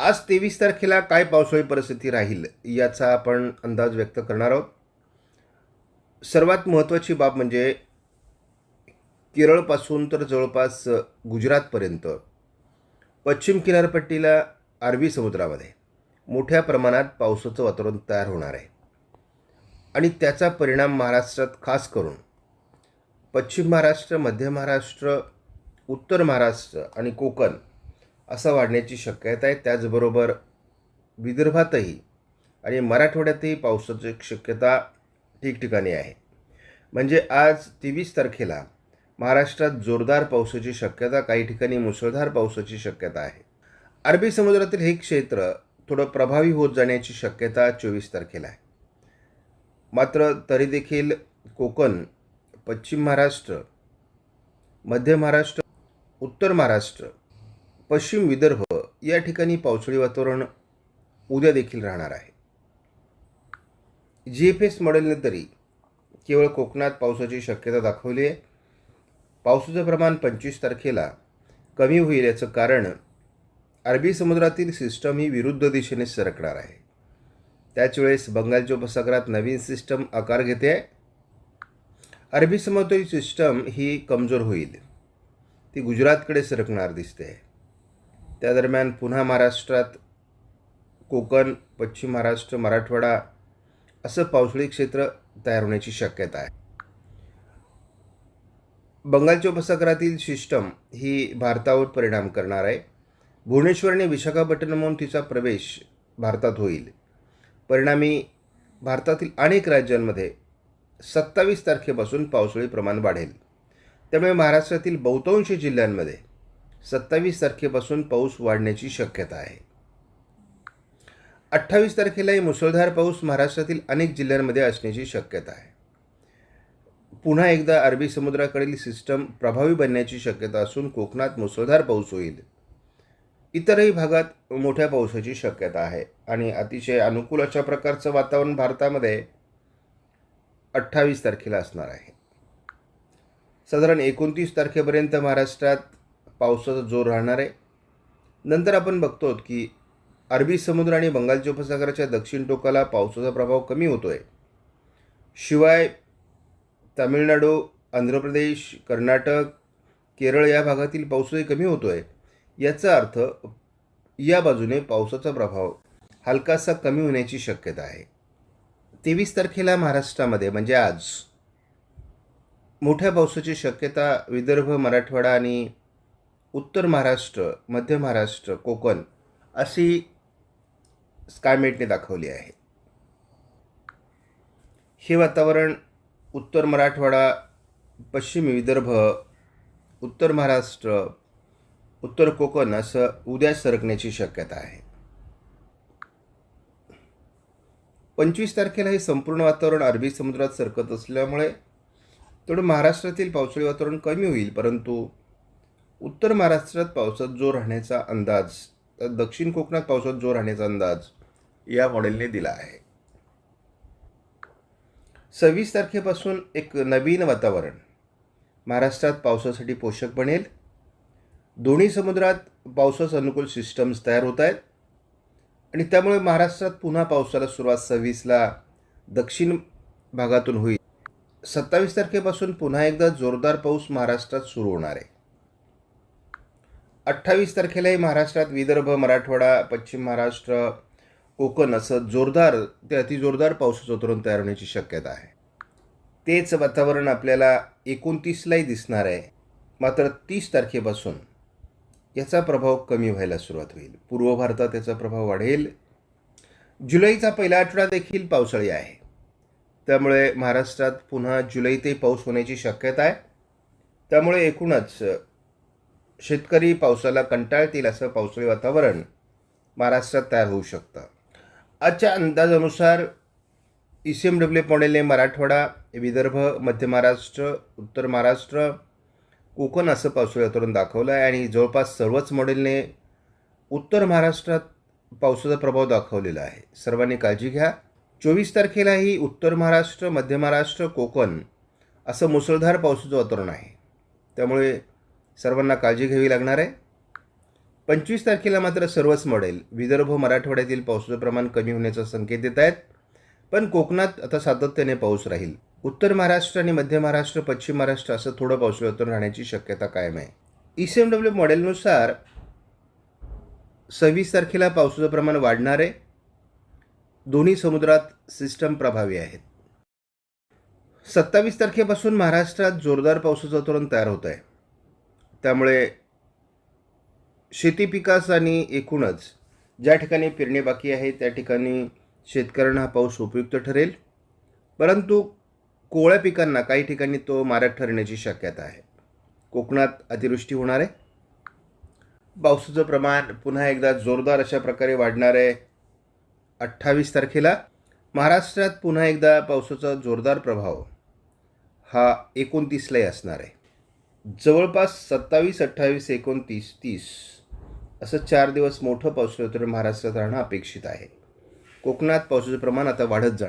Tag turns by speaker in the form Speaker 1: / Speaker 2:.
Speaker 1: आज तेवीस तारखेला काय पावसाळी परिस्थिती राहील याचा आपण अंदाज व्यक्त करणार आहोत. सर्वात महत्त्वाची बाब म्हणजे केरळपासून तर जवळपास गुजरातपर्यंत पश्चिम किनारपट्टीला अरबी समुद्रामध्ये मोठ्या प्रमाणात पावसाचं वातावरण तयार होणार आहे. आणि त्याचा परिणाम महाराष्ट्रात खास करून पश्चिम महाराष्ट्र मध्य महाराष्ट्र उत्तर महाराष्ट्र आणि कोकण असं वाढण्याची शक्यता आहे. त्याचबरोबर विदर्भातही आणि मराठवाड्यातही पावसाची शक्यता ठिकठिकाणी आहे. म्हणजे आज तेवीस तारखेला महाराष्ट्रात जोरदार पावसाची शक्यता काही ठिकाणी मुसळधार पावसाची शक्यता आहे. अरबी समुद्रातील हे क्षेत्र थोडं प्रभावी होत जाण्याची शक्यता चोवीस तारखेला आहे. मात्र तरी देखील कोकण पश्चिम महाराष्ट्र मध्य महाराष्ट्र उत्तर महाराष्ट्र पश्चिम विदर्भ या ठिकाणी पावसाळी वातावरण उद्या देखील राहणार आहे. जी एफ एस मॉडेलने तरी केवळ कोकणात पावसाची शक्यता दाखवली आहे. पावसाचं प्रमाण पंचवीस तारखेला कमी होईल याचं कारण अरबी समुद्रातील सिस्टम ही विरुद्ध दिशेने सरकणार आहे. त्याच वेळेस बंगालच्या उपसागरात नवीन सिस्टम आकार घेते आहे. अरबी समुद्री सिस्टम ही कमजोर होईल. ती गुजरातकडे सरकणार दिसते आहे. त्या दरम्यान पुन्हा महाराष्ट्रात कोकण पश्चिम महाराष्ट्र मराठवाडा असं पावसाळी क्षेत्र तयार होण्याची शक्यता आहे. बंगालच्या उपसागरातील सिस्टम ही भारतावर परिणाम करणार आहे. भुवनेश्वर आणि विशाखापट्टणमहून तिचा प्रवेश भारतात होईल. परिणामी भारतातील अनेक राज्यांमध्ये सत्तावीस तारखेपासून पावसाळी प्रमाण वाढेल. त्यामुळे महाराष्ट्रातील बहुतांश जिल्ह्यांमध्ये सत्तावीस तारखेपासून पाऊस वाढण्याची शक्यता आहे. अठ्ठावीस तारखेलाही मुसळधार पाऊस महाराष्ट्रातील अनेक जिल्ह्यांमध्ये असण्याची शक्यता आहे. पुन्हा एकदा अरबी समुद्राकडील सिस्टम प्रभावी बनण्याची शक्यता असून कोकणात मुसळधार पाऊस होईल. इतरही भागात मोठ्या पावसाची शक्यता आहे आणि अतिशय अनुकूल अशा प्रकारचं वातावरण भारतामध्ये अठ्ठावीस तारखेला असणार आहे. साधारण एकोणतीस तारखेपर्यंत महाराष्ट्रात पावसाचा जोर राहणार आहे. नंतर आपण बघतो की अरबी समुद्र आणि बंगालच्या उपसागराच्या दक्षिण टोकाला पावसाचा प्रभाव कमी होतो आहे शिवाय तामिळनाडू आंध्र प्रदेश कर्नाटक केरळ या भागातील पाऊसही कमी होतो आहे याचा अर्थ या बाजूने पावसाचा प्रभाव हलकासा कमी होण्याची शक्यता आहे. तेवीस तारखेला महाराष्ट्रामध्ये म्हणजे आज मोठ्या पावसाची शक्यता विदर्भ मराठवाडा आणि उत्तर महाराष्ट्र मध्य महाराष्ट्र कोकण अशी स्कायमेटने दाखवली आहे. हे वातावरण उत्तर मराठवाडा पश्चिम विदर्भ उत्तर महाराष्ट्र उत्तर कोकण असं उद्या सरकण्याची शक्यता आहे. पंचवीस तारखेला हे संपूर्ण वातावरण अरबी समुद्रात सरकत असल्यामुळे थोडं महाराष्ट्रातील पावसाळी वातावरण कमी होईल परंतु उत्तर महाराष्ट्रात पावसात जोर राहण्याचा अंदाज तर दक्षिण कोकणात पावसात जोर राहण्याचा अंदाज या मॉडेलने दिला आहे. सव्वीस तारखेपासून एक नवीन वातावरण. महाराष्ट्रात पावसासाठी पोषक बनेल. दोन्ही समुद्रात पावसास अनुकूल सिस्टम्स तयार होत आहेत. आणि त्यामुळे महाराष्ट्रात पुन्हा पावसाला सुरुवात सव्वीसला दक्षिण भागातून होईल. सत्तावीस तारखेपासून पुन्हा एकदा जोरदार पाऊस महाराष्ट्रात सुरू होणार आहे. अठ्ठावीस तारखेलाही महाराष्ट्रात विदर्भ मराठवाडा पश्चिम महाराष्ट्र कोकण असं जोरदार ते अतिजोरदार पावसाचं उतरून तयार होण्याची शक्यता आहे. तेच वातावरण आपल्याला एकोणतीसलाही दिसणार आहे. मात्र तीस तारखेपासून याचा प्रभाव कमी व्हायला सुरुवात होईल. पूर्व भारतात याचा प्रभाव वाढेल. जुलैचा पहिला आठवडा देखील पावसाळी आहे. त्यामुळे महाराष्ट्रात पुन्हा जुलै ते पाऊस होण्याची शक्यता आहे. त्यामुळे एकूणच शेतकरी पावसाला कंटाळतील असं पावसाळी वातावरण महाराष्ट्रात तयार होऊ शकतं. आजच्या अंदाजानुसार ई सी एम डब्ल्यू मॉडेलने मराठवाडा विदर्भ मध्य महाराष्ट्र उत्तर महाराष्ट्र कोकण असं पावसाळी वातावरण दाखवलं आहे आणि जवळपास सर्वच मॉडेलने उत्तर महाराष्ट्रात पावसाचा प्रभाव दाखवलेला आहे. सर्वांनी काळजी घ्या. चोवीस तारखेलाही उत्तर महाराष्ट्र मध्य महाराष्ट्र कोकण असं मुसळधार पावसाचं वातावरण आहे. त्यामुळे सर्वांना काळजी घ्यावी लागणार आहे. पंचवीस तारखेला मात्र सर्वच मॉडेल. विदर्भ मराठवाड्यातील पावसाचं प्रमाण कमी होण्याचा संकेत देत आहेत. पण कोकणात आता सातत्याने पाऊस राहील. उत्तर महाराष्ट्र आणि मध्य महाराष्ट्र पश्चिम महाराष्ट्र असं थोडं पाऊस वातावरण राहण्याची शक्यता कायम आहे. ई सी एम डब्ल्यू मॉडेलनुसार सव्वीस तारखेला पावसाचं प्रमाण वाढणार आहे. दोन्ही समुद्रात सिस्टम प्रभावी आहेत. सत्तावीस तारखेपासून महाराष्ट्रात जोरदार पावसाचं वातावरण तयार होत आहे. त्यामुळे शेती पिकास आणि एकूणच ज्या ठिकाणी पेरणी बाकी आहे त्या ठिकाणी शेतकऱ्यांना हा पाऊस उपयुक्त ठरेल. परंतु कोवळ्या पिकांना काही ठिकाणी तो मारक ठरण्याची शक्यता आहे. कोकणात अतिवृष्टी होणार आहे. पावसाचं प्रमाण पुन्हा एकदा जोरदार अशा प्रकारे वाढणार आहे अठ्ठावीस तारखेला. महाराष्ट्रात पुन्हा एकदा पावसाचा जोरदार प्रभाव हा एकोणतीसलाही असणार आहे. जवळपास सत्तावीस अठ्ठावीस एकोणतीस तीस असं चार दिवस मोठं पाऊस वातावरण महाराष्ट्रात राहणं अपेक्षित आहे. कोकणात पावसाचं प्रमाण आता वाढत जाणार